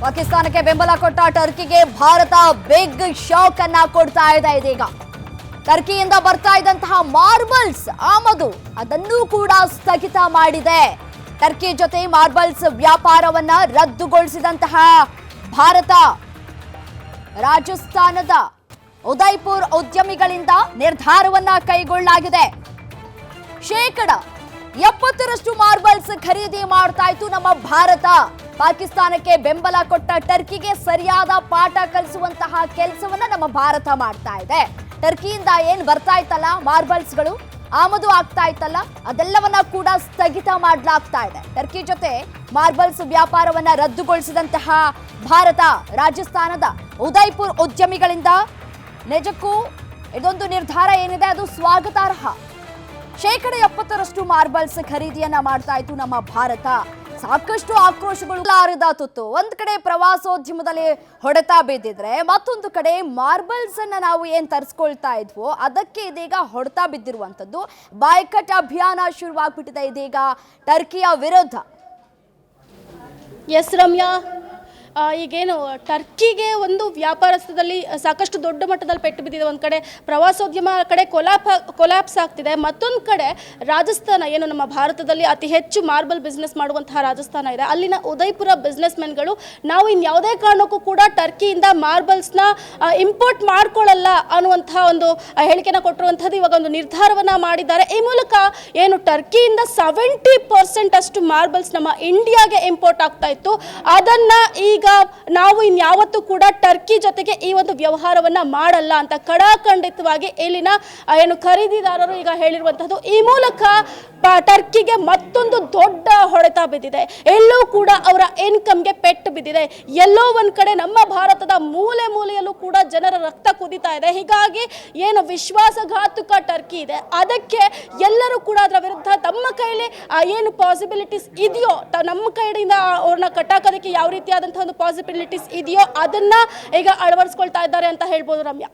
ಪಾಕಿಸ್ತಾನಕ್ಕೆ ಬೆಂಬಲ ಕೊಟ್ಟ ಟರ್ಕಿಗೆ ಭಾರತ ಬಿಗ್ ಶಾಕ್ ಅನ್ನ ಕೊಡ್ತಾ ಇದೆ ಇದೀಗ. ಟರ್ಕಿಯಿಂದ ಬರ್ತಾ ಇದ್ದಂತಹ ಮಾರ್ಬಲ್ಸ್ ಆಮದು ಅದನ್ನೂ ಕೂಡ ಸ್ಥಗಿತ ಮಾಡಿದೆ. ಟರ್ಕಿ ಜೊತೆ ಮಾರ್ಬಲ್ಸ್ ವ್ಯಾಪಾರವನ್ನ ರದ್ದುಗೊಳಿಸಿದಂತಹ ಭಾರತ, ರಾಜಸ್ಥಾನದ ಉದಯ್ಪುರ್ ಉದ್ಯಮಿಗಳಿಂದ ನಿರ್ಧಾರವನ್ನ ಕೈಗೊಳ್ಳಲಾಗಿದೆ. ಶೇಕಡ ಎಪ್ಪತ್ತರಷ್ಟು ಮಾರ್ಬಲ್ಸ್ ಖರೀದಿ ಮಾಡ್ತಾ ಇತ್ತು ನಮ್ಮ ಭಾರತ. ಪಾಕಿಸ್ತಾನಕ್ಕೆ ಬೆಂಬಲ ಕೊಟ್ಟ ಟರ್ಕಿಗೆ ಸರಿಯಾದ ಪಾಠ ಕಲಿಸುವಂತಹ ಕೆಲಸವನ್ನ ನಮ್ಮ ಭಾರತ ಮಾಡ್ತಾ ಇದೆ. ಟರ್ಕಿಯಿಂದ ಏನ್ ಬರ್ತಾ ಇತ್ತಲ್ಲ ಮಾರ್ಬಲ್ಸ್ಗಳು? ಆಮದು ಆಗ್ತಾ ಇತ್ತಲ್ಲ? ಅದೆಲ್ಲವನ್ನ ಕೂಡ ಸ್ಥಗಿತ ಮಾಡಲಾಗ್ತಾ ಇದೆ. ಟರ್ಕಿ ಜೊತೆ ಮಾರ್ಬಲ್ಸ್ ವ್ಯಾಪಾರವನ್ನ ರದ್ದುಗೊಳಿಸಿದಂತಹ ಭಾರತ, ರಾಜಸ್ಥಾನದ ಉದಯ್ಪುರ್ ಉದ್ಯಮಿಗಳಿಂದ ನಿಜಕ್ಕೂ ಇದೊಂದು ನಿರ್ಧಾರ ಏನಿದೆ? ಅದು ಸ್ವಾಗತಾರ್ಹ. ಶೇಕಡ ಎಪ್ಪತ್ತರಷ್ಟು ಮಾರ್ಬಲ್ಸ್ ಖರೀದಿಯನ್ನ ಮಾಡ್ತಾ ಇತ್ತು ನಮ್ಮ ಭಾರತ. ಸಾಕಷ್ಟು ಆಕ್ರೋಶಗಳು ಲಾರದ ತುತ್ತು. ಒಂದ್ ಕಡೆ ಪ್ರವಾಸೋದ್ಯಮದಲ್ಲಿ ಹೊಡೆತ ಬಿದ್ದಿದ್ರೆ ಮತ್ತೊಂದು ಕಡೆ ಮಾರ್ಬಲ್ಸ್ ಅನ್ನ ನಾವು ಏನ್ ತರಿಸ್ಕೊಳ್ತಾ ಇದ್ವೋ, ಅದಕ್ಕೆ ಇದೀಗ ಹೊಡೆತ ಬಿದ್ದಿರುವಂತದ್ದು ಬಾಯ್ಕಟ್ ಅಭಿಯಾನ ಶುರುವಾಗ್ಬಿಟ್ಟಿದೆ ಇದೀಗ. ಟರ್ಕಿಯ ವಿರುದ್ಧ. ಎಸ್ ರಮ್ಯಾ ಈಗೇನು, ಟರ್ಕಿಗೆ ಒಂದು ವ್ಯಾಪಾರಸ್ಥದಲ್ಲಿ ಸಾಕಷ್ಟು ದೊಡ್ಡ ಮಟ್ಟದಲ್ಲಿ ಪೆಟ್ಟು ಬಿದ್ದಿದೆ. ಒಂದು ಕಡೆ ಪ್ರವಾಸೋದ್ಯಮ ಕಡೆ ಕೊಲಾಪ, ಕೊಲಾಪ್ಸ್ ಆಗ್ತಿದೆ. ಮತ್ತೊಂದು ಕಡೆ ರಾಜಸ್ಥಾನ, ಏನು ನಮ್ಮ ಭಾರತದಲ್ಲಿ ಅತಿ ಹೆಚ್ಚು ಮಾರ್ಬಲ್ ಬಿಸ್ನೆಸ್ ಮಾಡುವಂತಹ ರಾಜಸ್ಥಾನ ಇದೆ. ಅಲ್ಲಿನ ಉದಯಪುರ ಬಿಸ್ನೆಸ್ ಮೆನ್ಗಳು ನಾವು ಇನ್ಯಾವುದೇ ಕಾರಣಕ್ಕೂ ಕೂಡ ಟರ್ಕಿಯಿಂದ ಮಾರ್ಬಲ್ಸ್ನ ಇಂಪೋರ್ಟ್ ಮಾಡ್ಕೊಳ್ಳಲ್ಲ ಅನ್ನುವಂತಹ ಒಂದು ಹೇಳಿಕೆನ ಕೊಟ್ಟಿರುವಂಥದ್ದು ಇವಾಗ ಒಂದು ನಿರ್ಧಾರವನ್ನ ಮಾಡಿದ್ದಾರೆ. ಈ ಮೂಲಕ ಏನು ಟರ್ಕಿಯಿಂದ ಸೆವೆಂಟಿ ಪರ್ಸೆಂಟ್ ಅಷ್ಟು ಮಾರ್ಬಲ್ಸ್ ನಮ್ಮ ಇಂಡಿಯಾಗೆ ಇಂಪೋರ್ಟ್ ಆಗ್ತಾ ಇತ್ತು. ಅದನ್ನ ಈಗ ನಾವು ಇನ್ಯಾವತ್ತೂ ಕೂಡ ಟರ್ಕಿ ಜೊತೆಗೆ ಈ ಒಂದು ವ್ಯವಹಾರವನ್ನ ಮಾಡಲ್ಲ ಅಂತ ಕಡಾಖಂಡಿತವಾಗಿ ಇಲ್ಲಿನ ಏನು ಖರೀದಿದಾರರು ಈಗ ಹೇಳಿರುವಂತಹದ್ದು ಈ ಮೂಲಕ ಟರ್ಕಿಗೆ ಮತ್ತೊಂದು ದೊಡ್ಡ ಹೊಡೆತ ಬಿದ್ದಿದೆ. ಎಲ್ಲೂ ಕೂಡ ಅವರ ಇನ್ಕಮ್ಗೆ ಪೆಟ್ಟು ಬಿದ್ದಿದೆ. ಎಲ್ಲೋ ಒಂದು ಕಡೆ ನಮ್ಮ ಭಾರತದ ಮೂಲೆ ಮೂಲೆಯಲ್ಲೂ ಕೂಡ ಜನರ ರಕ್ತ ಕುದಿತಾ ಇದೆ. ಹೀಗಾಗಿ ಏನು ವಿಶ್ವಾಸಘಾತುಕ ಟರ್ಕಿ ಇದೆ. ಅದಕ್ಕೆ ಎಲ್ಲರೂ ಕೂಡ ಅದರ ವಿರುದ್ಧ ತಮ್ಮ ಕೈಲಿ ಏನು ಪಾಸಿಬಿಲಿಟೀಸ್ ಇದೆಯೋ ನಮ್ಮ ಕೈಯಿಂದ ಅವ್ರನ್ನ ಕಟ್ಟಾಕೋದಕ್ಕೆ ಯಾವ ರೀತಿಯಾದಂತಹ ಒಂದು ಪಾಸಿಬಿಲಿಟೀಸ್ ಇದೆಯೋ ಅದನ್ನ ಈಗ ಅಳವಡಿಸ್ಕೊಳ್ತಾ ಇದ್ದಾರೆ ಅಂತ ಹೇಳ್ಬೋದು ರಮ್ಯಾ.